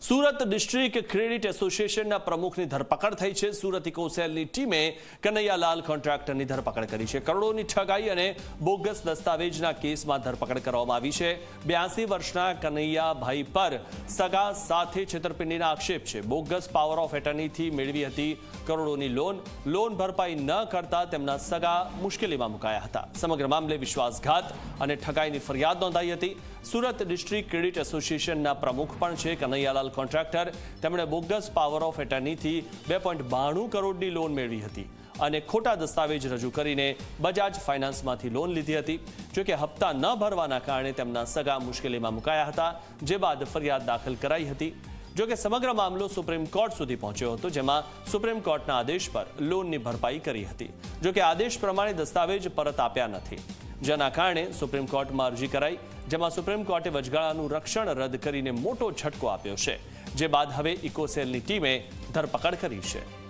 Surat district credit એસોસિએશનના પ્રમુખની ધરપકડ થઈ છે. સુરત ઇકોસેલની ટીમે કનૈયાલાલ કોન્ટ્રાક્ટરની ધરપકડ કરી છે. કરોડોની ઠગાઈ અને બોગસ દસ્તાવેજના કેસમાં ધરપકડ કરવામાં આવી છે. બ્યાસી વર્ષના કનૈયાભાઈ પર સગા સાથે છેતરપિંડીના આક્ષેપ છે. બોગસ પાવર ઓફ એટર્નીથી મેળવી હતી કરોડોની લોન. લોન ભરપાઈ ન કરતા તેમના સગા મુશ્કેલીમાં મુકાયા હતા. સમગ્ર મામલે વિશ્વાસઘાત અને ઠગાઈની ફરિયાદ નોંધાઈ હતી. સુરત ડિસ્ટ્રિક્ટ ક્રેડિટ એસોસિએશનના પ્રમુખ પણ છે. કનૈયાલાલ કોન્ટ્રાક્ટર તેમણે બોગસ પાવર ઓફ એટર્નીથી બે પોઈન્ટ બાણું કરોડની લોન મેળવી હતી અને ખોટા દસ્તાવેજ રજૂ કરીને બજાજ ફાઇનાન્સમાંથી લોન લીધી હતી. જોકે હપ્તા ન ભરવાના કારણે તેમના સગા મુશ્કેલીમાં મુકાયા હતા, જે બાદ ફરિયાદ દાખલ કરાઈ હતી. જોકે સમગ્ર મામલો સુપ્રીમ કોર્ટ સુધી પહોંચ્યો હતો, જેમાં સુપ્રીમ કોર્ટના આદેશ પર લોનની ભરપાઈ કરી હતી. જોકે આદેશ પ્રમાણે દસ્તાવેજ પરત આપ્યા નથી. જેના કારણે સુપ્રીમ કોર્ટમાં અરજી કરાઈ, જેમાં સુપ્રીમ કોર્ટે વચગાળાનું રક્ષણ રદ કરીને મોટો છટકો આપ્યો છે, જે બાદ હવે ઇકોસેલની ટીમે ધરપકડ કરી છે.